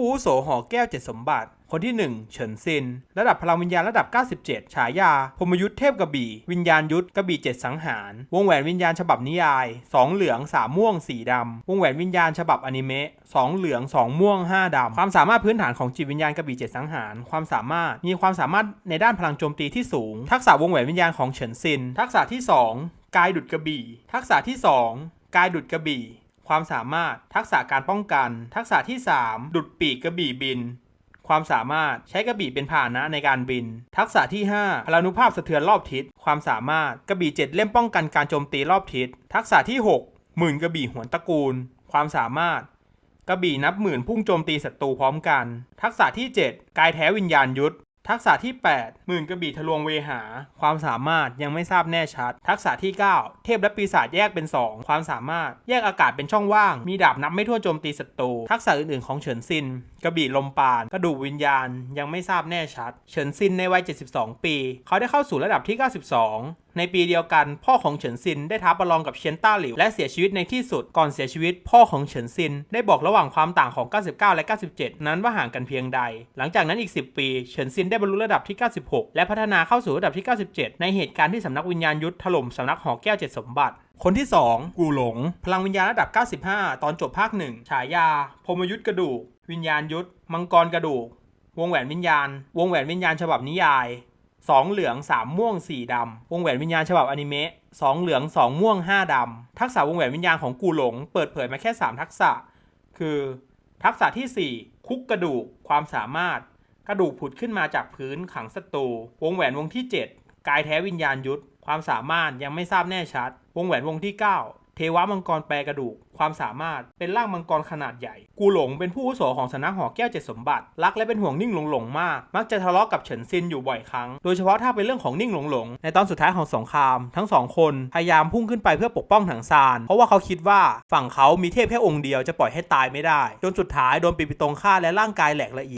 ผู้อาวุโสหอแก้วเจ็ดสมบัติ คนที่ 1 เฉินซิน ระดับพลังวิญญาณระดับ 97 ฉายา พมยุทธเทพกระบี่ วิญญาณยุทธกระบี่เจ็ดสังหาร วงแหวนวิญญาณฉบับนิยาย 2 เหลือง 3 ม่วง 4 ดำ วงแหวนวิญญาณฉบับอนิเมะ 2 เหลือง 2 ม่วง 5 ดำ ความสามารถพื้นฐานของจิตวิญญาณกระบี่เจ็ดสังหาร ความสามารถ มีความสามารถในด้านพลังโจมตีที่สูง ทักษะวงแหวนวิญญาณของเฉินซิน ทักษะที่ 2 กายดุดกระบี่ ทักษะที่ 2 กายดุดกระบี่ ความสามารถ ทักษะการป้องกัน ทักษะที่ 3 ดุดปีกกระบี่บิน ความสามารถใช้กระบี่เป็นพาหนะในการบิน ทักษะที่ 5 พลานุภาพสะเทือนรอบทิศ ความสามารถกระบี่เจ็ดเล่มป้องกันการโจมตีรอบทิศ ทักษะที่ 6 หมื่นกระบี่หวนตระกูล ความสามารถกระบี่นับหมื่นพุ่งโจมตีศัตรูพร้อมกัน ทักษะที่ 7 กายแท้วิญญาณยุทธ ทักษะที่ 8 หมื่นกระบี่ทะลวงเวหา ความสามารถยังไม่ทราบแน่ชัด ทักษะที่ 9 เทพและปีศาจแยกเป็น 2 ความสามารถ แยกอากาศเป็นช่องว่าง มีดาบนับไม่ทั่วโจมตีศัตรู ทักษะอื่นๆของเฉินซิน กระบี่ลมปาน กระดูกวิญญาณ ยังไม่ทราบแน่ชัด เฉินซินในวัย 72 ปี เขาได้เข้าสู่ระดับที่ 92ในปีเดียวกัน พ่อของเฉินซินได้ท้าประลองกับเชียนต้าหลิวและเสียชีวิตในที่สุดก่อนเสียชีวิต พ่อของเฉินซิน ได้บอกระหว่างความต่างของ 99 และ 97 นั้นว่าห่างกันเพียงใด หลังจากนั้นอีก 10 ปีเฉินซินได้บรรลุระดับที่ 96 และพัฒนาเข้าสู่ระดับที่ 97 ในเหตุการณ์ที่สำนักวิญญาณยุทธถล่มสำนักหอแก้วเจ็ดสมบัติคนที่ 2 กูหลง พลังวิญญาณระดับ 95 ตอนจบภาคหนึ่งฉายาพรมยุทธกระดูก วิญญาณยุทธ มังกรกระดูก วงแหวนวิญญาณ วงแหวนวิญญาณฉบับนิยาย 2เหลือง3ม่วง4ดำวงแหวนวิญญาณฉบับอนิเมะ2เหลือง2ม่วง5ดำทักษะวงแหวนวิญญาณของกูหลง เปิดเผยมาแค่ 3 ทักษะ คือ ทักษะทีสี่ 4 คุกกระดูกความสามารถ กระดูกผุดขึ้นมาจากพื้นขังศัตรูวงแหวนวงที่ 7 กายแท้วิญญาณยุทธความสามารถยังไม่ทราบแน่ชัด วงแหวนวงที่ 9 เทวะมังกรแปรกระดูก ความสามารถเป็นร่างมังกรขนาดใหญ่ กูหลงเป็นผู้อุโสของสำนักหอแก้วเจ็ดสมบัติ รักและเป็นห่วงนิ่งหลงหลงมาก มักจะทะเลาะกับเฉินซินอยู่บ่อยครั้ง โดยเฉพาะถ้าเป็นเรื่องของนิ่งหลงหลง ในตอนสุดท้ายของสงคราม ทั้งสองคนพยายามพุ่งขึ้นไปเพื่อปกป้องถังซาน เพราะว่าเขาคิดว่าฝั่งเขามีเทพแค่องค์เดียวจะปล่อยให้ตายไม่ได้ จนสุดท้ายโดนปีปิตงฆ่าและร่างกายแหลกละเอียด